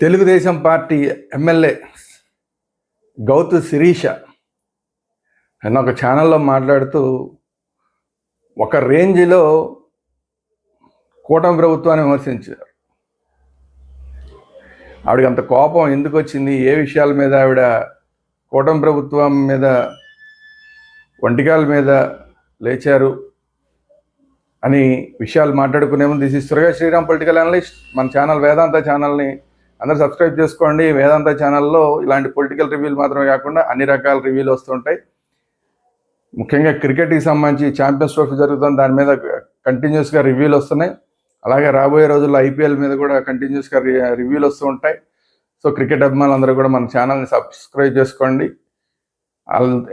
Telugu Desam party MLA Gouthu Sirisha ఆయన ఒక ఛానల్లో మాట్లాడుతూ ఒక రేంజ్లో కూటమి ప్రభుత్వాన్ని విమర్శించారు. ఆవిడకి అంత కోపం ఎందుకు వచ్చింది? ఏ విషయాల మీద ఆవిడ కూటమి ప్రభుత్వం మీద వంటికాల మీద లేచారు? అని విషయాలు మాట్లాడుకునే ముందు this Suraga Sriram political analyst మన ఛానల్ వేదాంత ఛానల్ని అందరూ సబ్స్క్రైబ్ చేసుకోండి. వేదాంత ఛానల్లో ఇలాంటి పొలిటికల్ రివ్యూలు మాత్రమే కాకుండా అన్ని రకాల రివ్యూలు వస్తుంటాయి. ముఖ్యంగా క్రికెట్కి సంబంధించి ఛాంపియన్స్ ట్రోఫీ జరుగుతుంది దాని మీద కంటిన్యూస్గా రివ్యూలు వస్తున్నాయి. అలాగే రాబోయే రోజుల్లో ఐపీఎల్ మీద కూడా కంటిన్యూస్గా రివ్యూలు వస్తూ ఉంటాయి. సో క్రికెట్ అభిమానులు అందరూ కూడా మన ఛానల్ని సబ్స్క్రైబ్ చేసుకోండి.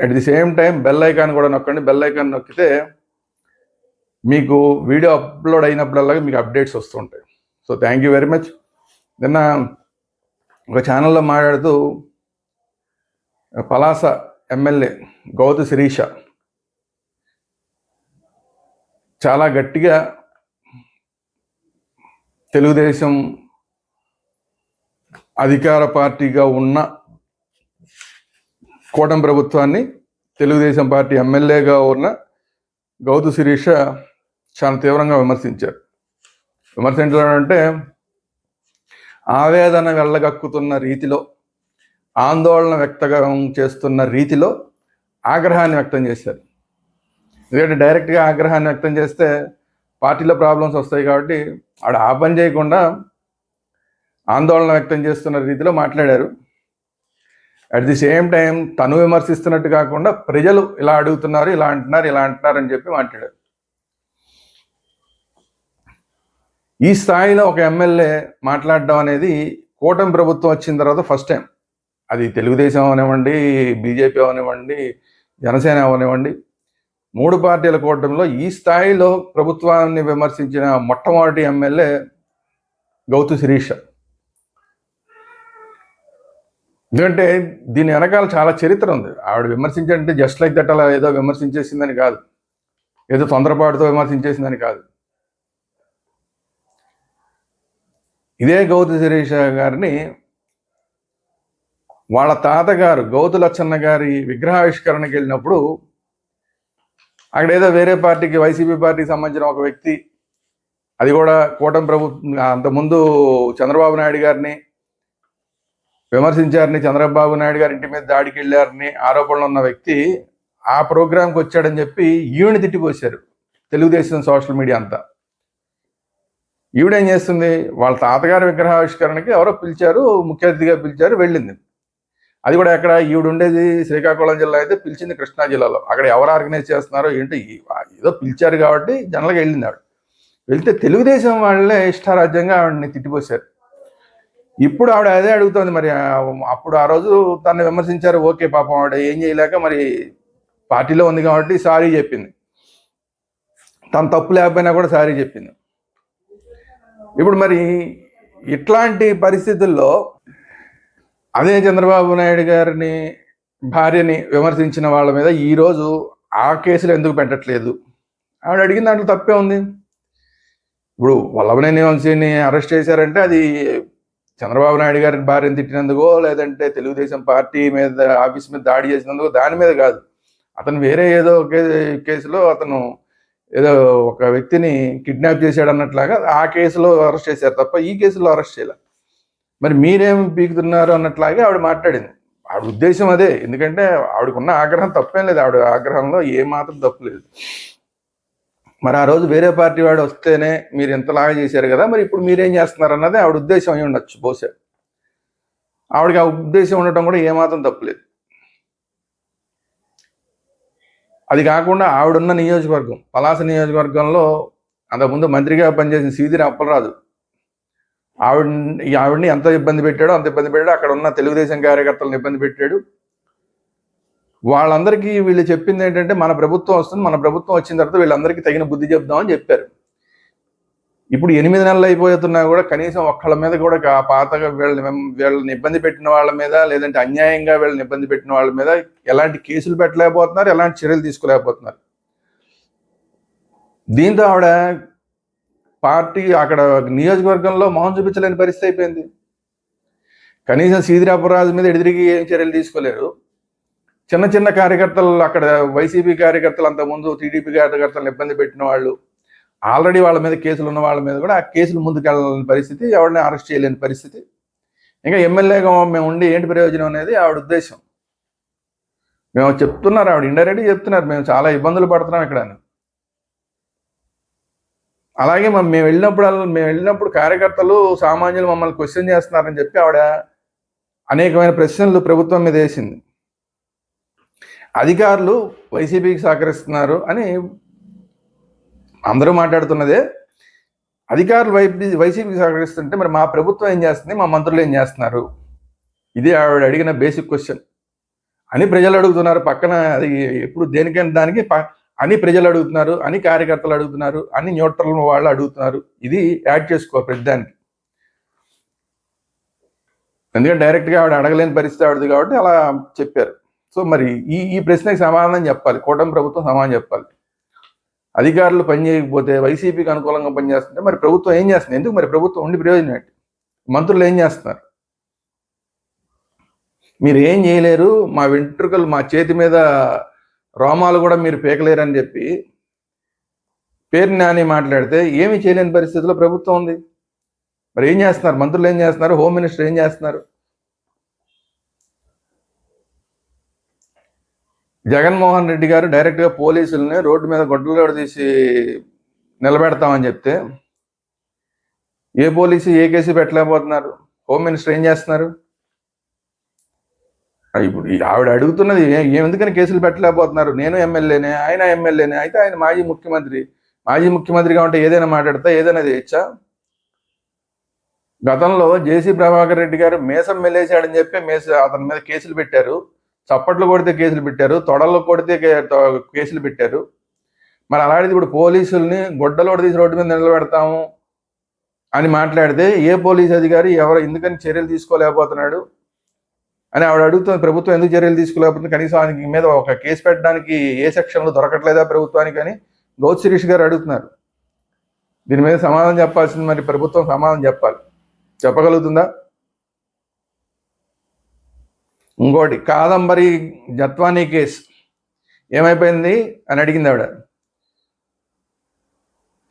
At the same time bell icon కూడా నొక్కండి. బెల్ ఐకాన్ నొక్కితే మీకు వీడియో అప్లోడ్ అయినప్పుడల్లా మీకు అప్డేట్స్ వస్తుంటాయి so thank you very much నిన్న ఒక ఛానల్లో మాట్లాడుతూ పలాస ఎమ్మెల్యే గౌతు శిరీష చాలా గట్టిగా తెలుగుదేశం అధికార పార్టీగా ఉన్న కూటమి ప్రభుత్వాన్ని తెలుగుదేశం పార్టీ ఎమ్మెల్యేగా ఉన్న గౌతు శిరీష చాలా తీవ్రంగా విమర్శించారు. విమర్శించడం అంటే ఆవేదన వెళ్ళగక్కుతున్న రీతిలో ఆందోళన వ్యక్తం చేస్తున్న రీతిలో ఆగ్రహాన్ని వ్యక్తం చేశారు. ఎందుకంటే డైరెక్ట్గా ఆగ్రహాన్ని వ్యక్తం చేస్తే పార్టీలో ప్రాబ్లమ్స్ వస్తాయి కాబట్టి ఆడ ఆ పని చేయకుండా ఆందోళన వ్యక్తం చేస్తున్న రీతిలో మాట్లాడారు. అట్ ది సేమ్ టైం తను విమర్శిస్తున్నట్టు కాకుండా ప్రజలు ఇలా అడుగుతున్నారు ఇలా అంటున్నారు ఇలా అంటున్నారు అని చెప్పి మాట్లాడారు. ఈ స్థాయిలో ఒక ఎమ్మెల్యే మాట్లాడడం అనేది కూటమి ప్రభుత్వం వచ్చిన తర్వాత ఫస్ట్ టైం అది తెలుగుదేశం అవనివ్వండి బీజేపీ అవనివ్వండి జనసేన అవనివ్వండి మూడు పార్టీల కూటమిలో ఈ స్థాయిలో ప్రభుత్వాన్ని విమర్శించిన మొట్టమొదటి ఎమ్మెల్యే గౌతు శిరీష. ఎందుకంటే దీని వెనకాల చాలా చరిత్ర ఉంది. ఆవిడ విమర్శించంటే జస్ట్ లైక్ దట్ అలా ఏదో విమర్శించేసిందని కాదు. ఏదో తొందరపాటుతో విమర్శించేసిందని కాదు. ఇదే గౌతు శిరీష గారిని వాళ్ళ తాతగారు గౌతు లచ్చన్న గారి విగ్రహావిష్కరణకి వెళ్ళినప్పుడు అక్కడ ఏదో వేరే పార్టీకి వైసీపీ పార్టీకి సంబంధించిన ఒక వ్యక్తి అది కూడా కూటమి ప్రభుత్వం అంతకుముందు చంద్రబాబు నాయుడు గారిని విమర్శించారని చంద్రబాబు నాయుడు గారి ఇంటి మీద దాడికి వెళ్ళారని ఆరోపణలు ఉన్న వ్యక్తి ఆ ప్రోగ్రాంకి వచ్చాడని చెప్పి ఈవిని తిట్టిపోశారు తెలుగుదేశం సోషల్ మీడియా అంతా. ఈవిడేం చేస్తుంది? వాళ్ళ తాతగారి విగ్రహావిష్కరణకి ఎవరో పిలిచారు ముఖ్య అతిథిగా పిలిచారు వెళ్ళింది. అది కూడా ఎక్కడ? ఈవిడ ఉండేది శ్రీకాకుళం జిల్లా అయితే పిలిచింది కృష్ణా జిల్లాలో. అక్కడ ఎవరు ఆర్గనైజ్ చేస్తున్నారో ఏంటో? ఏదో పిలిచారు కాబట్టి జనరల్గా వెళ్ళింది ఆవిడ. వెళ్తే తెలుగుదేశం వాళ్ళే ఇష్టారాజ్యంగా ఆవిడని తిట్టిపోశారు. ఇప్పుడు ఆవిడ అదే అడుగుతోంది మరి అప్పుడు ఆ రోజు తను విమర్శించారు ఓకే పాపం ఆవిడ ఏం చేయలేక మరి పార్టీలో ఉంది కాబట్టి సారీ చెప్పింది. తను తప్పు లేకపోయినా కూడా సారీ చెప్పింది. ఇప్పుడు మరి ఇట్లాంటి పరిస్థితుల్లో అదే చంద్రబాబు నాయుడు గారిని భార్యని విమర్శించిన వాళ్ళ మీద ఈరోజు ఆ కేసులు ఎందుకు పెట్టట్లేదు? ఆవిడ అడిగిన దాంట్లో తప్పే ఉంది. ఇప్పుడు వల్లభనేని వంశీని అరెస్ట్ చేశారంటే అది చంద్రబాబు నాయుడు గారిని భార్యను తిట్టినందుకో లేదంటే తెలుగుదేశం పార్టీ మీద ఆఫీస్ మీద దాడి చేసినందుకో దాని మీద కాదు. అతను వేరే ఏదో కేసులో అతను ఏదో ఒక వ్యక్తిని కిడ్నాప్ చేశాడు అన్నట్లాగా ఆ కేసులో అరెస్ట్ చేశారు తప్ప ఈ కేసులో అరెస్ట్ చేయలే. మరి మీరేం పీకుతున్నారు అన్నట్లాగే ఆవిడ మాట్లాడింది. ఆవిడ ఉద్దేశం అదే. ఎందుకంటే ఆవిడకున్న ఆగ్రహం తప్పేం లేదు. ఆవిడ ఆగ్రహంలో ఏ మాత్రం తప్పు లేదు. మరి ఆ రోజు వేరే పార్టీ వాడు వస్తేనే మీరు ఇంతలాగా చేశారు కదా మరి ఇప్పుడు మీరేం చేస్తున్నారు అన్నది ఆవిడ ఉద్దేశం అయి ఉండొచ్చు బహుశా. ఆవిడకి ఆ ఉద్దేశం ఉండటం కూడా ఏమాత్రం తప్పులేదు అది కాకుండా ఆవిడున్న నియోజకవర్గం పలాస నియోజకవర్గంలో అంతకుముందు మంత్రిగా పనిచేసిన సీదిరి అప్పలరాజు. ఆవిడ ఆవిడని ఎంత ఇబ్బంది పెట్టాడో అంత ఇబ్బంది పెట్టాడు అక్కడ ఉన్న తెలుగుదేశం కార్యకర్తలను ఇబ్బంది పెట్టాడు. వాళ్ళందరికీ వీళ్ళు చెప్పింది ఏంటంటే మన ప్రభుత్వం వస్తుంది మన ప్రభుత్వం వచ్చిన తర్వాత వీళ్ళందరికీ తగిన బుద్ధి చెప్దామని చెప్పారు. ఇప్పుడు ఎనిమిది నెలలు అయిపోతున్నా కూడా కనీసం ఒక్కళ్ళ మీద కూడా పాతగా వీళ్ళని వీళ్ళని ఇబ్బంది పెట్టిన వాళ్ళ మీద లేదంటే అన్యాయంగా వీళ్ళని ఇబ్బంది పెట్టిన వాళ్ళ మీద ఎలాంటి కేసులు పెట్టలేకపోతున్నారు ఎలాంటి చర్యలు తీసుకోలేకపోతున్నారు. దీంతో ఆవిడ పార్టీ అక్కడ నియోజకవర్గంలో మొహం చూపించలేని పరిస్థితి అయిపోయింది. కనీసం సీదిరాపురాజు మీద ఎడిదిరిగి ఏం చర్యలు తీసుకోలేరు. చిన్న చిన్న కార్యకర్తలు అక్కడ వైసీపీ కార్యకర్తలు అంతకుముందు టీడీపీ కార్యకర్తలను ఇబ్బంది పెట్టిన వాళ్ళు ఆల్రెడీ వాళ్ళ మీద కేసులు ఉన్న వాళ్ళ మీద కూడా ఆ కేసులు ముందుకెళ్ళని పరిస్థితి ఎవరిని అరెస్ట్ చేయలేని పరిస్థితి. ఇంకా ఎమ్మెల్యేగా మేము ఉండి ఏంటి ప్రయోజనం అనేది ఆవిడ ఉద్దేశం. మేము చెప్తున్నారు ఆవిడ ఇండైరెక్ట్గా చెప్తున్నారు మేము చాలా ఇబ్బందులు పడుతున్నాం ఇక్కడ అలాగే మేము వెళ్ళినప్పుడు మేము వెళ్ళినప్పుడు కార్యకర్తలు సామాన్యులు మమ్మల్ని క్వశ్చన్ చేస్తున్నారని చెప్పి ఆవిడ అనేకమైన ప్రశ్నలు ప్రభుత్వం మీద వేసింది. అధికారులు వైసీపీకి సహకరిస్తున్నారు అని అందరూ మాట్లాడుతున్నదే. అధికారులు వైపీ వైసీపీకి సహకరిస్తుంటే మరి మా ప్రభుత్వం ఏం చేస్తుంది? మా మంత్రులు ఏం చేస్తున్నారు? ఇది ఆవిడ అడిగిన బేసిక్ క్వశ్చన్. అని ప్రజలు అడుగుతున్నారు. పక్కన అది ఎప్పుడు దేనికైనా దానికి ప- అని ప్రజలు అడుగుతున్నారు. అని కార్యకర్తలు అడుగుతున్నారు. అని న్యూట్రల్ వాళ్ళు అడుగుతున్నారు. ఇది యాడ్ చేసుకో ప్రతిదానికి. ఎందుకంటే డైరెక్ట్గా ఆవిడ అడగలేని పరిస్థితి ఆవిడది కాబట్టి అలా చెప్పారు. సో మరి ఈ ఈ ప్రశ్నకి సమాధానం చెప్పాలి. కూటమి ప్రభుత్వం సమాధానం చెప్పాలి. అధికారులు పని చేయకపోతే వైసీపీకి అనుకూలంగా పనిచేస్తుంటే మరి ప్రభుత్వం ఏం చేస్తుంది? ఎందుకు మరి ప్రభుత్వం ఉండి ప్రయోజనం ఏంటి? మంత్రులు ఏం చేస్తున్నారు? మీరు ఏం చేయలేరు. మా వెంట్రుకలు మా చేతి మీద రోమాలు కూడా మీరు పీకలేరని చెప్పి పేరు నాని మాట్లాడితే ఏమీ చేయలేని పరిస్థితిలో ప్రభుత్వం ఉంది. మరి ఏం చేస్తున్నారు? మంత్రులు ఏం చేస్తున్నారు? హోమ్ మినిస్టర్ ఏం చేస్తున్నారు? జగన్మోహన్ రెడ్డి గారు డైరెక్ట్గా పోలీసుల్ని రోడ్డు మీద గొడ్డలు తీసి నిలబెడతామని చెప్తే ఏ పోలీసు ఏ కేసు పెట్టలేకపోతున్నారు? హోమ్ మినిస్టర్ ఏం చేస్తున్నారు? ఇప్పుడు ఈ ఆవిడ అడుగుతున్నది ఏ- ఎందుకని కేసులు పెట్టలేకపోతున్నారు? నేను ఎమ్మెల్యేనే ఆయన ఎమ్మెల్యేనే అయితే ఆయన మాజీ ముఖ్యమంత్రి. మాజీ ముఖ్యమంత్రిగా ఉంటే ఏదైనా మాట్లాడతా ఏదైనా చేయొచ్చా? గతంలో జేసీ ప్రభాకర్ రెడ్డి గారు మేసం మెల్లేశాడని చెప్పి మేస అతని మీద కేసులు పెట్టారు. చప్పట్లు కొడితే కేసులు పెట్టారు తొడల్లో కొడితే కేసులు పెట్టారు. మరి అలాంటిది ఇప్పుడు పోలీసుల్ని గొడ్డలోడు తీసి రోడ్డు మీద నిలబెడతాము అని మాట్లాడితే ఏ పోలీస్ అధికారి ఎవరు ఎందుకని చర్యలు తీసుకోలేకపోతున్నాడు అని ఆవిడ అడుగుతుంది ప్రభుత్వం ఎందుకు చర్యలు తీసుకోలేకపోతుంది? కనీసం ఆయనకి మీద ఒక కేసు పెట్టడానికి ఏ సెక్షన్లో దొరకట్లేదా ప్రభుత్వానికి? అని గౌత్ శిరీష్ గారు అడుగుతున్నారు. దీని మీద సమాధానం చెప్పాల్సింది మరి ప్రభుత్వం సమాధానం చెప్పాలి. చెప్పగలుగుతుందా? ఇంకోటి కాదంబరి జత్వానీ కేసు. ఏమైపోయింది? అని అడిగింది ఆవిడ.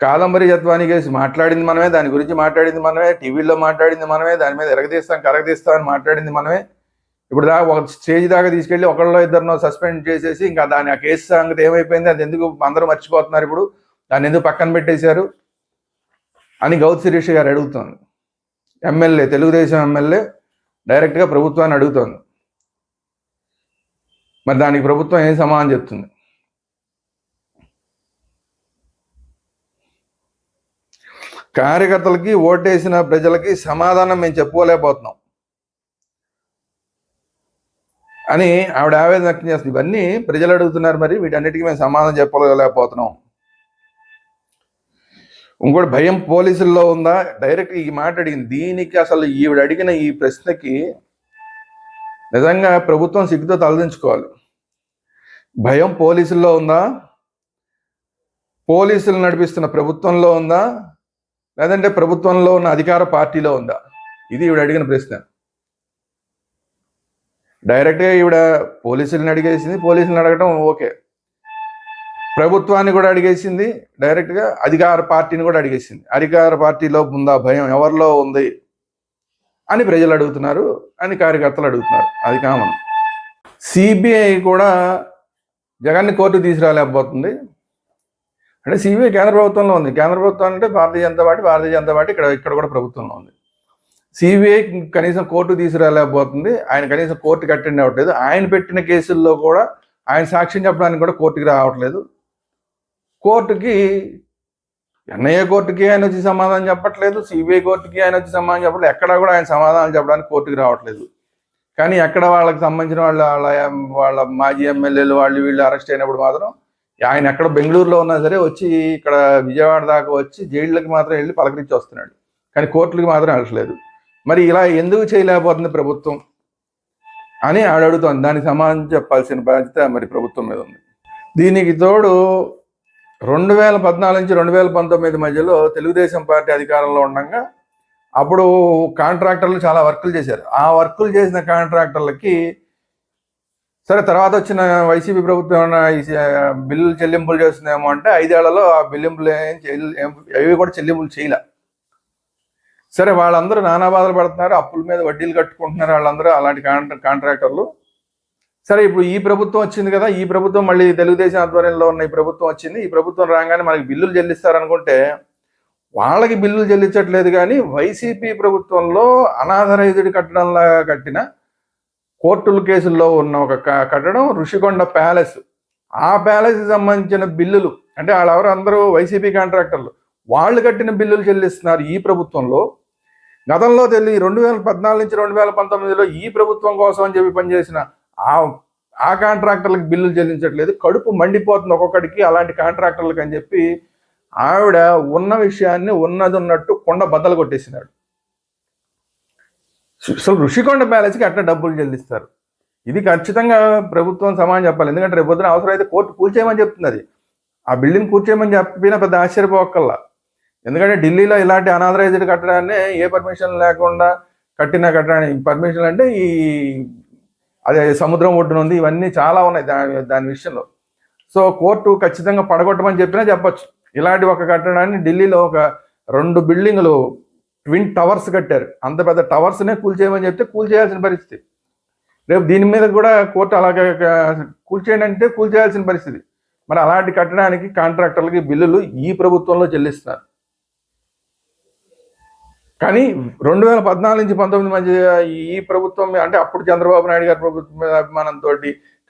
కాదంబరి జత్వానీ కేసు మాట్లాడింది మనమే దాని గురించి మాట్లాడింది మనమే టీవీలో మాట్లాడింది మనమే దాని మీద ఎరగదీస్తాం కరగదీస్తాం అని మాట్లాడింది మనమే. ఇప్పుడు దాకా ఒక స్టేజ్ దాకా తీసుకెళ్ళి ఒకళ్ళో ఇద్దరినో సస్పెండ్ చేసేసి ఇంకా దాని ఆ కేసు సంగతి ఏమైపోయింది అది ఎందుకు అందరూ మర్చిపోతున్నారు ఇప్పుడు? దాన్ని ఎందుకు పక్కన పెట్టేశారు? అని గౌత్ శిరీష్ గారు అడుగుతోంది. ఎమ్మెల్యే తెలుగుదేశం ఎమ్మెల్యే డైరెక్ట్గా ప్రభుత్వాన్ని అడుగుతోంది. మరి దానికి ప్రభుత్వం ఏం సమాధానం చెప్తుంది? కార్యకర్తలకి ఓటేసిన ప్రజలకి సమాధానం మేము చెప్పుకోలేకపోతున్నాం. అని ఆవిడ ఆవేదన వ్యక్తం చేస్తుంది. ఇవన్నీ ప్రజలు అడుగుతున్నారు మరి వీటన్నిటికీ మేము సమాధానం చెప్పలేకపోతున్నాం. ఇంకోటి భయం పోలీసుల్లో ఉందా? డైరెక్ట్ ఈ మాట అడిగింది. దీనికి అసలు ఈవిడ అడిగిన ఈ ప్రశ్నకి నిజంగా ప్రభుత్వం సిగ్గుతో తలదించుకోవాలి. భయం పోలీసుల్లో ఉందా? పోలీసులు నడిపిస్తున్న ప్రభుత్వంలో ఉందా? లేదంటే ప్రభుత్వంలో ఉన్న అధికార పార్టీలో ఉందా? ఇది ఈవిడ అడిగిన ప్రశ్న. డైరెక్ట్గా ఈవిడ పోలీసులను అడిగేసింది పోలీసులను అడగటం ఓకే. ప్రభుత్వాన్ని కూడా అడిగేసింది డైరెక్ట్గా అధికార పార్టీని కూడా అడిగేసింది. అధికార పార్టీలో ఉందా? భయం ఎవరిలో ఉంది? అని ప్రజలు అడుగుతున్నారు. అని కార్యకర్తలు అడుగుతున్నారు. అది కామన్. సిబిఐ కూడా జగన్ని కోర్టు తీసుకురాలేకపోతుంది. అంటే సిబిఐ కేంద్ర ప్రభుత్వంలో ఉంది. కేంద్ర ప్రభుత్వం అంటే భారతీయ జనతా పార్టీ భారతీయ జనతా పార్టీ ఇక్కడ ఇక్కడ కూడా ప్రభుత్వంలో ఉంది. సిబిఐ కనీసం కోర్టు తీసుకురాలేకపోతుంది. ఆయన కనీసం కోర్టుకి అటెండ్ అవ్వట్లేదు. ఆయన పెట్టిన కేసుల్లో కూడా ఆయన సాక్ష్యం చెప్పడానికి కూడా కోర్టుకి రావట్లేదు. కోర్టుకి ఎన్ఐఏ కోర్టుకి ఆయన వచ్చి సమాధానం చెప్పట్లేదు సిబిఐ కోర్టుకి ఆయన వచ్చి సమాధానం చెప్పట్లేదు ఎక్కడా కూడా ఆయన సమాధానం చెప్పడానికి కోర్టుకి రావట్లేదు. కానీ ఎక్కడ వాళ్ళకి సంబంధించిన వాళ్ళ వాళ్ళ వాళ్ళ మాజీ ఎమ్మెల్యేలు వాళ్ళు వీళ్ళు అరెస్ట్ అయినప్పుడు మాత్రం ఆయన ఎక్కడ బెంగళూరులో ఉన్నా సరే వచ్చి ఇక్కడ విజయవాడ దాకా వచ్చి జైళ్ళకి మాత్రం వెళ్ళి పలకరించి వస్తున్నాడు. కానీ కోర్టులకి మాత్రం వెళ్ళట్లేదు. మరి ఇలా ఎందుకు చేయలేకపోతుంది ప్రభుత్వం అని ఆవిడ దానికి సమాధానం చెప్పాల్సిన బాధ్యత మరి ప్రభుత్వం మీద ఉంది. దీనికి తోడు రెండు వేల పద్నాలుగు నుంచి రెండు వేల పంతొమ్మిది మధ్యలో తెలుగుదేశం పార్టీ అధికారంలో ఉండగా అప్పుడు కాంట్రాక్టర్లు చాలా వర్కులు చేశారు. ఆ వర్కులు చేసిన కాంట్రాక్టర్లకి సరే తర్వాత వచ్చిన వైసీపీ ప్రభుత్వం బిల్లులు చెల్లింపులు చేస్తుందేమో అంటే ఐదేళ్ళలో ఆ బిల్లింపులు ఏం అవి కూడా చెల్లింపులు చేయలే. సరే వాళ్ళందరూ నానా బాధలు పడుతున్నారు అప్పుల మీద వడ్డీలు కట్టుకుంటున్నారు వాళ్ళందరూ అలాంటి కాంట్రా కాంట్రాక్టర్లు. సరే ఇప్పుడు ఈ ప్రభుత్వం వచ్చింది కదా ఈ ప్రభుత్వం మళ్ళీ తెలుగుదేశం ఆధ్వర్యంలో ఉన్న ఈ ప్రభుత్వం వచ్చింది. ఈ ప్రభుత్వం రాగానే మనకి బిల్లులు చెల్లిస్తారనుకుంటే వాళ్ళకి బిల్లులు చెల్లించట్లేదు కానీ వైసీపీ ప్రభుత్వంలో అనాథరైజ్డ్ కట్టడంలా కట్టిన కోర్టుల కేసుల్లో ఉన్న ఒక కట్టడం ఋషికొండ ప్యాలెస్. ఆ ప్యాలెస్కి సంబంధించిన బిల్లులు అంటే వాళ్ళెవరు అందరూ వైసీపీ కాంట్రాక్టర్లు వాళ్ళు కట్టిన బిల్లులు చెల్లిస్తున్నారు ఈ ప్రభుత్వంలో. గతంలో తెలియ రెండు వేల పద్నాలుగు నుంచి రెండు వేల పంతొమ్మిదిలో ఈ ప్రభుత్వం కోసం అని చెప్పి పనిచేసిన ఆ ఆ కాంట్రాక్టర్లకు బిల్లులు చెల్లించట్లేదు. కడుపు మండిపోతుంది ఒక్కొక్కడికి అలాంటి కాంట్రాక్టర్లకు అని చెప్పి ఆవిడ ఉన్న విషయాన్ని ఉన్నది ఉన్నట్టు కొండ బద్దలు కొట్టేసినాడు. అసలు ఋషికొండ ప్యాలెస్కి అట్లా డబ్బులు చెల్లిస్తారు. ఇది ఖచ్చితంగా ప్రభుత్వం సమానం చెప్పాలి. ఎందుకంటే రేపు పొద్దున అవసరం అయితే కోర్టు కూల్చేయమని చెప్తుంది అది ఆ బిల్డింగ్ కూర్చేయమని చెప్పినా పెద్ద ఆశ్చర్యపోకల్లా ఎందుకంటే ఢిల్లీలో ఇలాంటి అనాథరైజ్డ్ కట్టడాన్ని ఏ పర్మిషన్ లేకుండా కట్టిన కట్టడానికి పర్మిషన్ అంటే ఈ అదే సముద్రం ఒడ్డున ఉంది ఇవన్నీ చాలా ఉన్నాయి దాని దాని విషయంలో. సో కోర్టు ఖచ్చితంగా పడగొట్టమని చెప్పినా చెప్పచ్చు. ఇలాంటి ఒక కట్టడాన్ని ఢిల్లీలో ఒక రెండు బిల్డింగ్లు ట్విన్ టవర్స్ కట్టారు. అంత పెద్ద టవర్స్నే కూల్చేయమని చెప్తే కూల్చేయాల్సిన పరిస్థితి. రేపు దీని మీద కూడా కోర్టు అలాగే కూల్చేయండి అంటే కూల్చేయాల్సిన పరిస్థితి. మరి అలాంటి కట్టడానికి కాంట్రాక్టర్లకి బిల్లులు ఈ ప్రభుత్వంలో చెల్లిస్తున్నారు. కానీ రెండు వేల పద్నాలుగు నుంచి పంతొమ్మిది మధ్య ఈ ప్రభుత్వం అంటే అప్పుడు చంద్రబాబు నాయుడు గారి ప్రభుత్వం మీద అభిమానంతో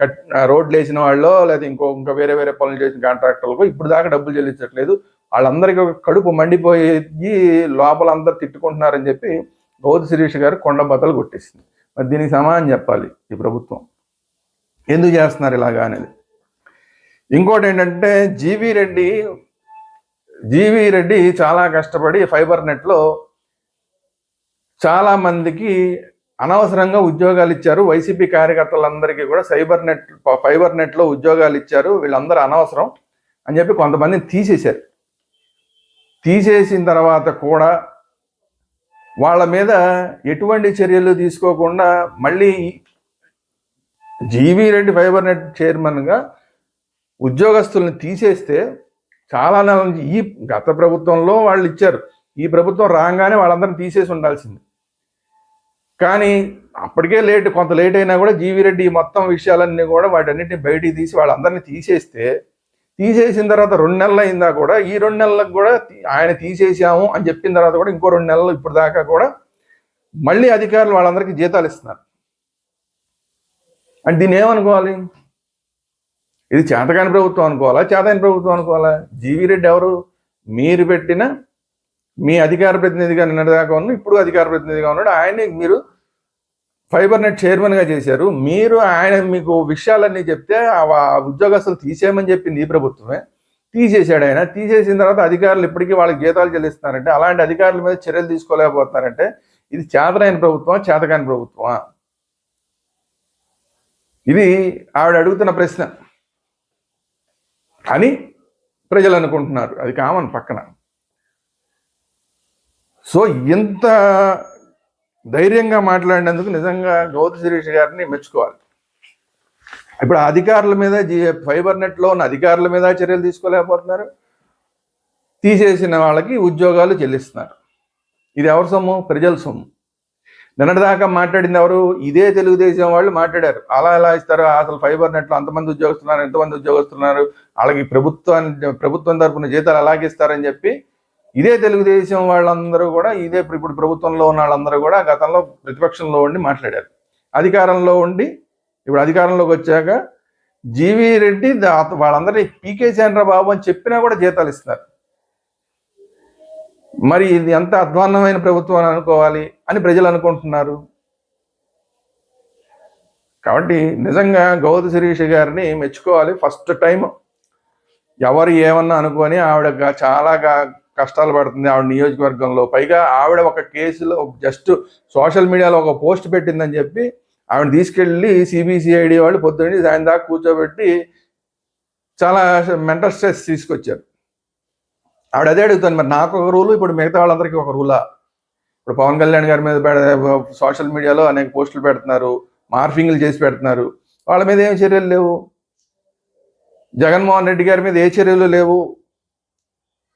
కట్ రోడ్లు వేసిన వాళ్ళు లేదా ఇంకో ఇంకా వేరే వేరే పనులు చేసిన కాంట్రాక్టర్లకు ఇప్పుడు దాకా డబ్బులు చెల్లించట్లేదు. వాళ్ళందరికీ ఒక కడుపు మండిపోయి లోపల అందరు తిట్టుకుంటున్నారని చెప్పి గౌతు శిరీష్ గారు కొండ బతలు కొట్టేసింది. మరి దీనికి సమానం చెప్పాలి ఈ ప్రభుత్వం. ఎందుకు చేస్తున్నారు ఇలాగా అనేది? ఇంకోటి ఏంటంటే జీవి రెడ్డి జీవి రెడ్డి చాలా కష్టపడి ఫైబర్ నెట్లో చాలా మందికి అనవసరంగా ఉద్యోగాలు ఇచ్చారు. వైసీపీ కార్యకర్తలందరికీ కూడా సైబర్ నెట్ ఫైబర్ నెట్లో ఉద్యోగాలు ఇచ్చారు. వీళ్ళందరూ అనవసరం అని చెప్పి కొంతమందిని తీసేశారు. తీసేసిన తర్వాత కూడా వాళ్ళ మీద ఎటువంటి చర్యలు తీసుకోకుండా మళ్ళీ జీవీ రెడ్డి ఫైబర్ నెట్ చైర్మన్గా ఉద్యోగస్తుల్ని తీసేస్తే చాలా నెలల నుంచి ఈ గత ప్రభుత్వంలో వాళ్ళు ఇచ్చారు. ఈ ప్రభుత్వం రాగానే వాళ్ళందరిని తీసేసి ఉండాల్సింది. కానీ అప్పటికే లేట్ కొంత లేట్ అయినా కూడా జీవి రెడ్డి మొత్తం విషయాలన్నీ కూడా వాటన్నిటిని బయటికి తీసి వాళ్ళందరినీ తీసేస్తే తీసేసిన తర్వాత రెండు నెలలు అయిందా కూడా ఈ రెండు నెలలకు కూడా ఆయన తీసేసాము అని చెప్పిన తర్వాత కూడా ఇంకో రెండు నెలలు ఇప్పుడు దాకా కూడా మళ్ళీ అధికారులు వాళ్ళందరికీ జీతాలు ఇస్తున్నారు. అంటే దీన్ని ఏమనుకోవాలి? ఇది చేతకాని ప్రభుత్వం అనుకోవాలా? చేతకాని ప్రభుత్వం అనుకోవాలా? జీవీ రెడ్డి ఎవరు? మీరు పెట్టిన మీ అధికార ప్రతినిధిగా నిన్నటిదాకా ఉన్న ఇప్పుడు అధికార ప్రతినిధిగా ఉన్నాడు. ఆయన్ని మీరు ఫైబర్ నెట్ చైర్మన్గా చేశారు. మీరు ఆయన మీకు విషయాలన్నీ చెప్తే ఆ ఉద్యోగస్తులు తీసేయమని చెప్పింది ఈ ప్రభుత్వమే. తీసేశాడు ఆయన. తీసేసిన తర్వాత అధికారులు ఇప్పటికీ వాళ్ళకి జీతాలు చెల్లిస్తున్నారంటే అలాంటి అధికారుల మీద చర్యలు తీసుకోలేకపోతున్నారంటే ఇది చేతనైన ప్రభుత్వం చేతకాని ప్రభుత్వమా? ఇది ఆవిడ అడుగుతున్న ప్రశ్న. అని ప్రజలు అనుకుంటున్నారు. అది కామన్ పక్కన. సో ఇంత ధైర్యంగా మాట్లాడినందుకు నిజంగా గౌతు శిరీష్ గారిని మెచ్చుకోవాలి. ఇప్పుడు అధికారుల మీద జీ ఫైబర్ నెట్లో ఉన్న అధికారుల మీద చర్యలు తీసుకోలేకపోతున్నారు. తీసేసిన వాళ్ళకి ఉద్యోగాలు చెల్లిస్తున్నారు. ఇది ఎవరి సొమ్ము? ప్రజల సొమ్ము. నిన్నటిదాకా మాట్లాడింది ఎవరు? ఇదే తెలుగుదేశం వాళ్ళు మాట్లాడారు. అలా ఎలా ఇస్తారు? అసలు ఫైబర్ నెట్లో అంతమంది ఉద్యోగస్తున్నారు ఎంతమంది ఉద్యోగస్తున్నారు? వాళ్ళకి ప్రభుత్వాన్ని ప్రభుత్వం తరపున జీతాలు అలాగే ఇస్తారని చెప్పి ఇదే తెలుగుదేశం వాళ్ళందరూ కూడా ఇదే ఇప్పుడు ఇప్పుడు ప్రభుత్వంలో ఉన్న వాళ్ళందరూ కూడా గతంలో ప్రతిపక్షంలో ఉండి మాట్లాడారు. అధికారంలో ఉండి ఇప్పుడు అధికారంలోకి వచ్చాక జీవీ రెడ్డి వాళ్ళందరినీ పీకే చంద్రబాబు అని చెప్పినా కూడా జీతాలు ఇస్తున్నారు. మరి ఇది ఎంత అధ్వాన్నమైన ప్రభుత్వం అని అనుకోవాలి అని ప్రజలు అనుకుంటున్నారు. కాబట్టి నిజంగా గౌత శిరీష్ గారిని మెచ్చుకోవాలి ఫస్ట్ టైం ఎవరు ఏమన్నా అనుకొని ఆవిడ చాలా కష్టాలు పడుతుంది ఆవిడ నియోజకవర్గంలో. పైగా ఆవిడ ఒక కేసులో జస్ట్ సోషల్ మీడియాలో ఒక పోస్ట్ పెట్టిందని చెప్పి ఆవిడ తీసుకెళ్ళి సిబిసిఐడి వాళ్ళు పొద్దున్నే సాయం దాకా కూర్చోబెట్టి చాలా మెంటల్ స్ట్రెస్ తీసుకొచ్చారు. ఆవిడ అదే అడుగుతాను మరి నాకు ఒక రూలు ఇప్పుడు మిగతా వాళ్ళందరికీ ఒక రూలా? ఇప్పుడు పవన్ కళ్యాణ్ గారి మీద సోషల్ మీడియాలో అనేక పోస్టులు పెడుతున్నారు మార్ఫింగ్లు చేసి పెడుతున్నారు. వాళ్ళ మీద ఏం చర్యలు లేవు? జగన్మోహన్ రెడ్డి గారి మీద ఏ చర్యలు లేవు?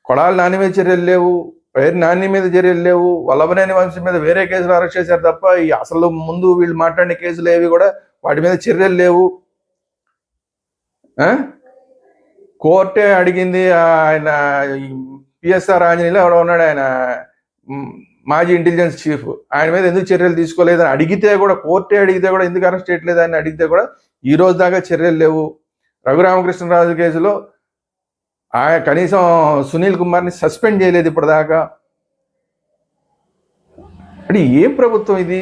కొడాలి నాని మీద చర్యలు లేవు పేరు నాని మీద చర్యలు లేవు వల్లభనేని వంశం మీద వేరే కేసులు అరెస్ట్ చేశారు తప్ప ఈ అసలు ముందు వీళ్ళు మాట్లాడిన కేసులు ఏవి కూడా వాటి మీద చర్యలు లేవు. కోర్టే అడిగింది ఆయన పిఎస్ఆర్ ఆంజనేయులు ఎవడో ఉన్నాడు ఆయన మాజీ ఇంటెలిజెన్స్ చీఫ్ ఆయన మీద ఎందుకు చర్యలు తీసుకోలేదని అడిగితే కూడా కోర్టే అడిగితే కూడా ఎందుకు అరెస్ట్ చేయట్లేదు అని అడిగితే కూడా ఈ రోజు దాకా చర్యలు లేవు. రఘురామకృష్ణరాజు కేసులో ఆయన కనీసం సునీల్ కుమార్ని సస్పెండ్ చేయలేదు ఇప్పటిదాకా. అంటే ఏం ప్రభుత్వం ఇది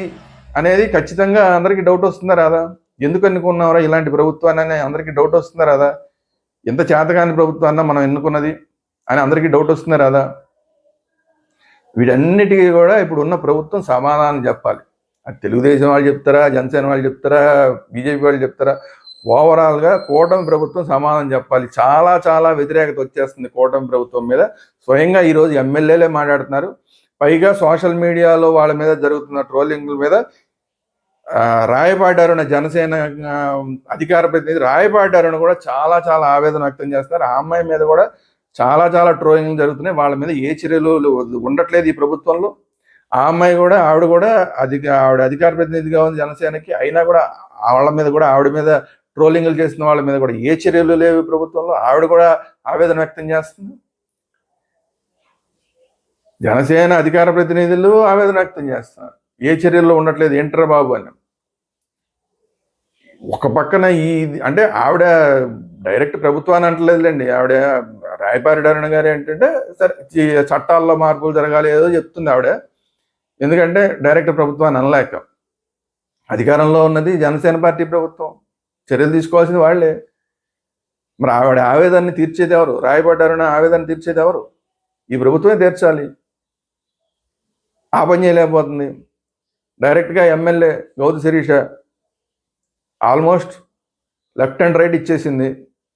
అనేది ఖచ్చితంగా అందరికీ డౌట్ వస్తుందా రాదా? ఎందుకు ఎన్నుకున్నారా ఇలాంటి ప్రభుత్వాన్ని అని అందరికీ డౌట్ వస్తుందా రాదా? ఎంత చేతకాని ప్రభుత్వాన్న మనం ఎన్నుకున్నది అని అందరికీ డౌట్ వస్తుందా రాదా? వీటన్నిటికీ కూడా ఇప్పుడు ఉన్న ప్రభుత్వం సమాధానం చెప్పాలి. అది తెలుగుదేశం వాళ్ళు చెప్తారా జనసేన వాళ్ళు చెప్తారా బీజేపీ వాళ్ళు చెప్తారా ఓవరాల్గా కూటమి ప్రభుత్వం సమాధానం చెప్పాలి. చాలా చాలా వ్యతిరేకత వచ్చేస్తుంది కూటమి ప్రభుత్వం మీద. స్వయంగా ఈరోజు ఎమ్మెల్యేలే మాట్లాడుతున్నారు. పైగా సోషల్ మీడియాలో వాళ్ళ మీద జరుగుతున్న ట్రోలింగ్ల మీద ఆ, జనసేన అధికార ప్రతినిధి రాయపాటి కూడా చాలా చాలా ఆవేదన వ్యక్తం చేస్తున్నారు. ఆ అమ్మాయి మీద కూడా చాలా చాలా ట్రోలింగ్లు జరుగుతున్నాయి. వాళ్ళ మీద ఏ చర్యలు ఉండట్లేదు ఈ ప్రభుత్వంలో. ఆ అమ్మాయి కూడా ఆవిడ కూడా అధిక ఆవిడ అధికార ప్రతినిధిగా ఉంది జనసేనకి. అయినా కూడా వాళ్ళ మీద కూడా ఆవిడ మీద ట్రోలింగ్లు చేసిన వాళ్ళ మీద కూడా ఏ చర్యలు లేవు ప్రభుత్వంలో? ఆవిడ కూడా ఆవేదన వ్యక్తం చేస్తుంది. జనసేన అధికార ప్రతినిధులు ఆవేదన వ్యక్తం చేస్తున్నారు. ఏ చర్యల్లో ఉండట్లేదు ఏంట్రా బాబు అని. ఒక పక్కన ఈ అంటే ఆవిడ డైరెక్ట్ ప్రభుత్వాన్ని అంటలేదులేండి. ఆవిడ రాయపారి డరణ గారు ఏంటంటే సరే చట్టాల్లో మార్పులు జరగాలి ఏదో చెప్తుంది ఆవిడ. ఎందుకంటే డైరెక్ట్ ప్రభుత్వాన్ని అనలేక అధికారంలో ఉన్నది జనసేన పార్టీ ప్రభుత్వం. చర్యలు తీసుకోవాల్సింది వాళ్ళే. మరి ఆవిడ ఆవేదాన్ని తీర్చేది ఎవరు? రాయబడ్డారని ఆవేదన తీర్చేది ఎవరు? ఈ ప్రభుత్వమే తీర్చాలి. ఆ పని చేయలేకపోతుంది. డైరెక్ట్గా MLA Gouthu Sirisha almost left and right ఇచ్చేసింది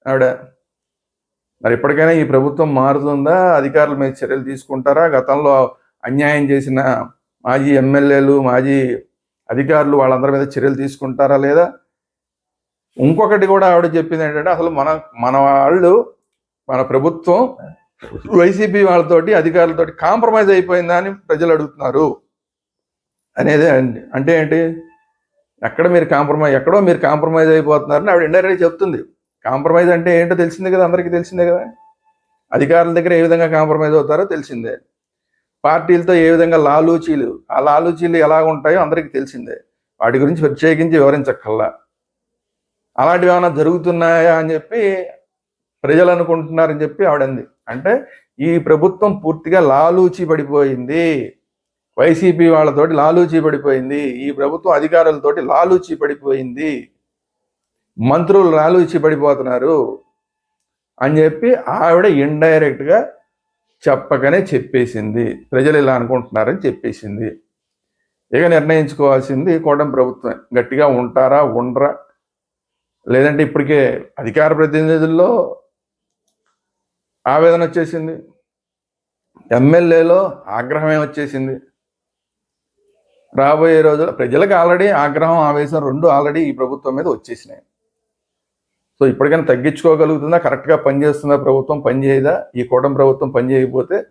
ఆవిడ. మరి ఇప్పటికైనా ఈ ప్రభుత్వం మారుతుందా? అధికారుల మీద చర్యలు తీసుకుంటారా? గతంలో అన్యాయం చేసిన మాజీ ఎమ్మెల్యేలు మాజీ అధికారులు వాళ్ళందరి మీద చర్యలు తీసుకుంటారా లేదా? ఇంకొకటి కూడా ఆవిడ చెప్పింది ఏంటంటే అసలు మన మన వాళ్ళు మన ప్రభుత్వం వైసీపీ వాళ్ళతోటి అధికారులతోటి కాంప్రమైజ్ అయిపోయిందా అని ప్రజలు అడుగుతున్నారు. అనేది అంటే ఏంటి? ఎక్కడ మీరు కాంప్రమైజ్ ఎక్కడో మీరు కాంప్రమైజ్ అయిపోతున్నారని ఆవిడ ఇండైరెక్ట్ చెప్తుంది. కాంప్రమైజ్ అంటే ఏంటో తెలిసిందే కదా అందరికీ తెలిసిందే కదా. అధికారుల దగ్గర ఏ విధంగా కాంప్రమైజ్ అవుతారో తెలిసిందే. పార్టీలతో ఏ విధంగా లాలూచీలు ఆ లాలూచీలు ఎలా ఉంటాయో అందరికీ తెలిసిందే. వాటి గురించి ప్రత్యేకించి వివరించక్కల్లా అలాంటివి ఏమైనా జరుగుతున్నాయా అని చెప్పి ప్రజలు అనుకుంటున్నారని చెప్పి ఆవిడంది. అంటే ఈ ప్రభుత్వం పూర్తిగా లాలూచి పడిపోయింది. వైసీపీ వాళ్ళతోటి లాలూచి పడిపోయింది. ఈ ప్రభుత్వం అధికారులతోటి లాలూచి పడిపోయింది. మంత్రులు లాలూచి పడిపోతున్నారు అని చెప్పి ఆవిడ ఇండైరెక్ట్గా చెప్పకనే చెప్పేసింది. ప్రజలు ఇలా అనుకుంటున్నారని చెప్పేసింది. ఇక నిర్ణయించుకోవాల్సింది కూటమి ప్రభుత్వం. గట్టిగా ఉంటారా ఉండరా? లేదంటే ఇప్పటికే అధికార ప్రతినిధుల్లో ఆవేదన వచ్చేసింది. ఎమ్మెల్యేలో ఆగ్రహమే వచ్చేసింది. రాబోయే రోజుల్లో ప్రజలకు ఆల్రెడీ ఆగ్రహం ఆవేశం రెండు ఆల్రెడీ ఈ ప్రభుత్వం మీద వచ్చేసినాయి. సో ఇప్పటికైనా తగ్గించుకోగలుగుతుందా? కరెక్ట్గా పనిచేస్తుందా ప్రభుత్వం? పనిచేయదా? ఈ కూటమి ప్రభుత్వం పనిచేయకపోతే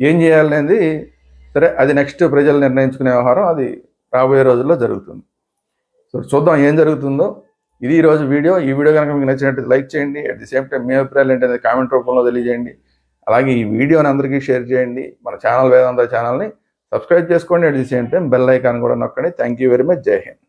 ఏం చేయాలనేది సరే అది నెక్స్ట్ ప్రజలు నిర్ణయించుకునే వ్యవహారం అది రాబోయే రోజుల్లో జరుగుతుంది. సో చూద్దాం ఏం జరుగుతుందో. ఇది ఈరోజు వీడియో. ఈ వీడియో కనుక మీకు నచ్చినట్టు లైక్ చేయండి. అట్ ది సేమ్ టైం మీ అభిప్రాయాలు ఏంటనేది కామెంట్ రూపంలో తెలియజేయండి. అలాగే ఈ వీడియోని అందరికీ షేర్ చేయండి. మన ఛానల్ వేదాంత ఛానల్ని సబ్స్క్రైబ్ చేసుకోండి. At the same time bell icon కూడా నొక్కండి. థ్యాంక్ యూ వెరీ మచ్ జై హింద్